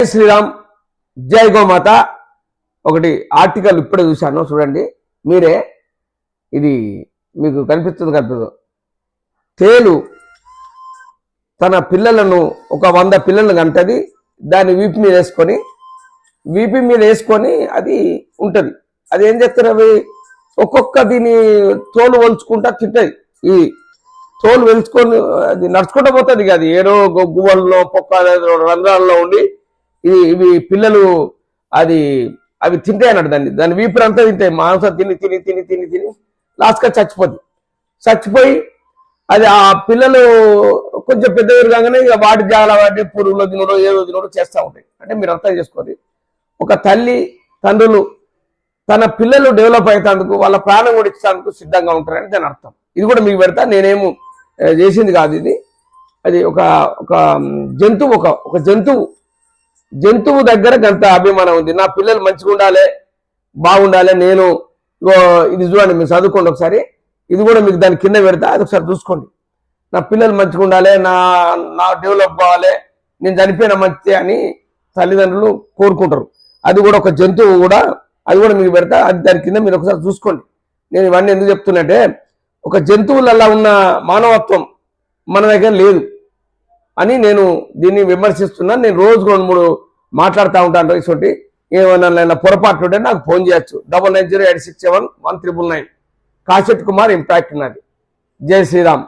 జై శ్రీరామ్ జై గోమాత. ఒకటి ఆర్టికల్ ఇప్పుడే చూశాను చూడండి. మీరే ఇది మీకు కనిపిస్తుంది కనిపిస్తుంది. తేలు తన పిల్లలను ఒక వంద పిల్లలను కంటది దాన్ని వీపు మీద వేసుకొని వీపు మీద వేసుకొని అది ఉంటుంది. అది ఏం చేస్తారు అవి ఒక్కొక్క దీని తోలు వలుచుకుంటా తింటది. ఈ తోలు వెలుచుకొని అది నడుచుకుంటూ పోతుంది ఇక అది. ఏడో గువ్వల్లో పొక్క రంధ్రాల్లో ఉండి ఇది ఇవి పిల్లలు అది అవి తింటాయి అన్నాడు దాన్ని. దాని వీపురంతా తింటాయి మాంసం తిని తిని తిని తిని తిని లాస్ట్గా చచ్చిపోద్ది. చచ్చిపోయి అది ఆ పిల్లలు కొంచెం పెద్ద కాగానే ఇక వాటి జాగ్రత్త వాటి పురుగులు తినడం ఏదో తినడో చేస్తూ ఉంటాయి. అంటే మీరు అర్థం చేసుకోండి. ఒక తల్లి తండ్రులు తన పిల్లలు డెవలప్ అవుతాందుకు వాళ్ళ ప్రాణం కూడా ఇచ్చేందుకు సిద్ధంగా ఉంటారని దాని అర్థం. ఇది కూడా మీకు పెడతా. నేనేమో చేసింది కాదు ఇది. అది ఒక ఒక జంతువు ఒక ఒక జంతువు జంతువు దగ్గర గంత అభిమానం ఉంది. నా పిల్లలు మంచిగా ఉండాలి బాగుండాలి నేను ఇది చూడండి మీరు చదువుకోండి ఒకసారి. ఇది కూడా మీకు దాని కింద పెడతా అది ఒకసారి చూసుకోండి. నా పిల్లలు మంచిగా ఉండాలి నా నా డెవలప్ కావాలి నేను చనిపోయిన మంచి అని తల్లిదండ్రులు కోరుకుంటారు. అది కూడా ఒక జంతువు కూడా అది కూడా మీకు పెడతా అది దాని కింద మీరు ఒకసారి చూసుకోండి. నేను ఇవన్నీ ఎందుకు చెప్తున్నట్టే ఒక జంతువులలో ఉన్న మానవత్వం మన దగ్గర లేదు. అని నేను దీన్ని విమర్శిస్తున్నాను. నేను రోజు రెండు మూడు మాట్లాడుతూ ఉంటాను ఇటువంటి ఏమైనా పొరపాటు ఉంటే నాకు ఫోన్ చేయొచ్చు. Double nine zero eight six seven one triple nine కాశెట్ Kumar impact నాది. జై శ్రీరామ్.